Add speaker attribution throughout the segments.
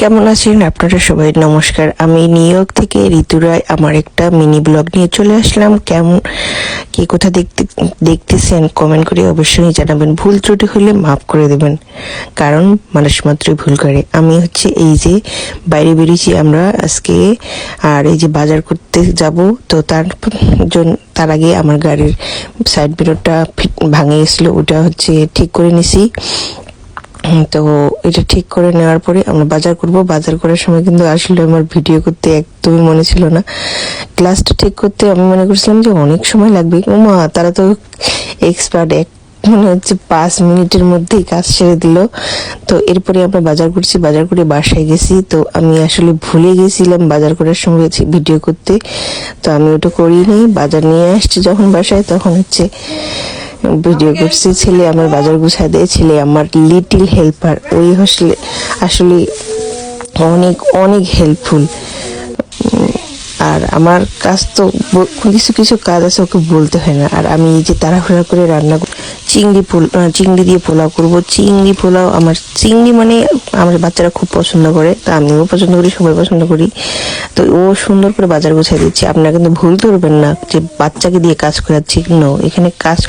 Speaker 1: কেমন আছেন আপনারা সবাই? নমস্কার। আমি নিউ ইয়র্ক থেকে ঋতু রায়, আমার একটা মিনি ব্লগ নিয়ে চলে আসলাম। কেমন? কি কোথা দেখতে, দেখতেছেন কমেন্ট করে অবশ্যই জানাবেন। ভুল ত্রুটি হলে মাফ করে দেবেন। কারণ মানুষ মাত্রই ভুল করে। আমি হচ্ছে এই যে বাইরে বেরিয়েছি আমরা আজকে, আর এই যে বাজার করতে যাব, তো তার জন্য তার আগে আমার গাড়ির সাইড মিররটা ভাঙে গেছিল, ওটা হচ্ছে ঠিক করে নিছি। তো এটা ঠিক করে নেওয়ার পরে আমরা বাজার করব। বাজার করার সময় কিন্তু আসলে আমার ভিডিও করতে একদমই মনে ছিল না। ক্লাসটা ঠিক করতে আমি মনে করছিলাম যে অনেক সময় লাগবে। মা তারা তো এক্সপার্ট এক, মনে হচ্ছে পাঁচ মিনিটের মধ্যেই কাজ সেরে দিল। তো এরপরে আমরা বাজার করছি, বাজার করে বাসায় গেছি। তো আমি আসলে ভুলে গেছিলাম বাজার করার সময় ভিডিও করতে। তো আমি ওটা করিনি। বাজার নিয়ে আসছি যখন বাসায়, তখন হচ্ছে ভিডিও করছি ছেলে আমার বাজার গুছায় দিয়ে ছেলে আমার লিটিল হেল্পার ওই আসলে আসলে অনেক অনেক হেল্পফুল আর আমার কাজ তো কিছু কিছু কাজ আছে ওকে বলতে হয় না। আর আমি এই যে তাড়াহুড়া করে রান্না চিংড়ি পোল চিংড়ি দিয়ে পোলাও করব। চিংড়ি পোলাও আমার, চিংড়ি মানে আমার বাচ্চারা খুব পছন্দ করে, তা আমিও পছন্দ করি, সবাই পছন্দ করি। তো ও সুন্দর করে বাজার গোছায় দিচ্ছে। আপনারা কিন্তু ভুল ধরবেন না যে বাচ্চাকে দিয়ে কাজ করাচ্ছি। নো এখানে কাজ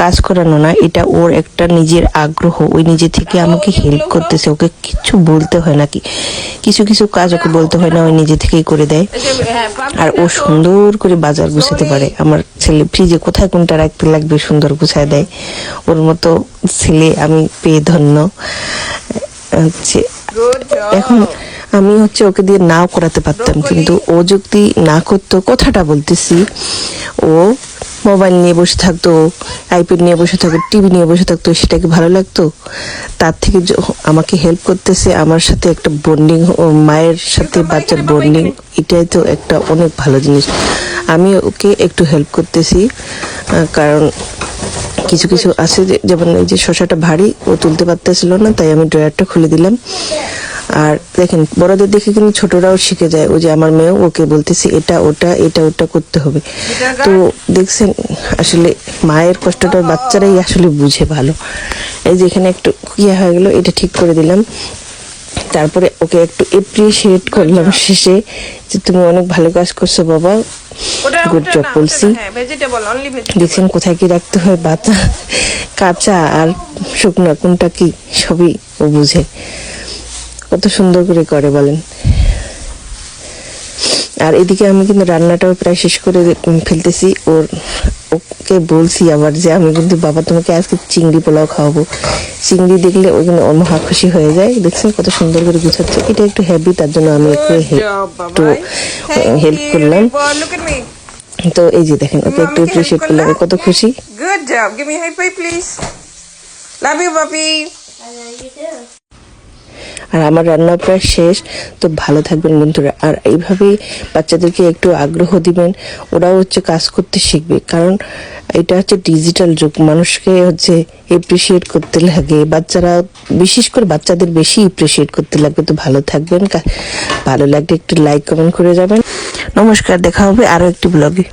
Speaker 1: কাজ করানো না, এটা ওর একটা নিজের আগ্রহ। ওই নিজে থেকে আমাকে হেল্প করতেছে, ওকে কিছু বলতে হয় নাকি কিছু কিছু কাজ ওকে বলতে হয় না, ওই নিজে থেকেই করে দেয়। আর ও সুন্দর করে বাজার গুছাতে পারে। আমার ছেলে ফ্রিজে কোথায় কোনটা রাখতে লাগবে সুন্দর গুছায় দেয়। ওর মতো ছেলে আমি পেয়ে ধন্য। হচ্ছে এখন আমি হচ্ছে ওকে দিয়ে নাও করাতে পারতাম কিন্তু ও যদি না করতো কথাটা বলতেছি। ও মোবাইল নিয়ে বসে থাকতো আইপ্যাড নিয়ে বসে থাকতো টিভি নিয়ে বসে থাকতো সেটাকে ভালো লাগতো? তার থেকে আমাকে হেল্প করতেছে আমার সাথে একটা বন্ডিং মায়ের সাথে বাচ্চার বন্ডিং এটাই তো একটা অনেক ভালো জিনিস। আমি ওকে একটু হেল্প করতেছি কারণ কিছু কিছু আছে যেমন এই যে শশাটা ভারী ও তুলতে পারতেছিল না তাই আমি ড্রয়ারটা খুলে দিলাম। আর দেখেন বড়দের দেখে কিন্তু ছোটরাও শিখে যায় ওই যে আমার মেয়েও ওকে বলতেছে এটা ওটা এটা ওটা করতে হবে। তো দেখছেন আসলে মায়ের কষ্টটা বাচ্চারাই আসলে বুঝে ভালো। এই যে এখানে একটু ইয়ে হয়ে গেল এটা ঠিক করে দিলাম। তারপরে ওকে একটু এপ্রিসিয়েট করলাম শেষে যে তুমি অনেক ভালো কাজ করছ বাবা। গুড জব বলছি।
Speaker 2: হ্যাঁ.
Speaker 1: দেখছেন কোথায় কি রাখতে হয় বাতা কাঁচা আর শুকনো কোনটা কি সবই ও বুঝে। কত সুন্দর করে করে বলেন। আর এদিকে আমি কিন্তু রান্নাটাও প্রায় শেষ করে ফেলতেছি ওর ওকে বলছি আবার যে আমি কিন্তু বাবা তোমাকে আজকে চিংড়ি পোলাও খাওয়াবো চিংড়ি দেখলে ওই জন্য মহা খুশি হয়ে যায় দেখছেন কত সুন্দর করে গুছাচ্ছে এটা একটু হেভি তার জন্য আমি একটু হেল্প করলাম. তো এই যে দেখেন ওকে একটু এপ্রিসিয়েট করলাম ও কত খুশি
Speaker 2: Good job. Give me a high five, please. Love you, puppy.
Speaker 1: আর আমার রান্না প্রায় শেষ, তো ভালো থাকবেন বন্ধুরা। আর এইভাবেই বাচ্চাদেরকে একটু আগ্রহ দিবেন, ওরাও হচ্ছে কাজ করতে শিখবে। কারণ এটা হচ্ছে ডিজিটাল যুগ, মানুষকে হচ্ছে এপ্রিসিয়েট করতে লাগে, বাচ্চারা, বিশেষ করে বাচ্চাদের বেশি এপ্রিসিয়েট করতে লাগবে। তো ভালো থাকবেন ভালো লাগলে একটু লাইক কমেন্ট করে যাবেন। নমস্কার, দেখা হবে আরও একটি ব্লগে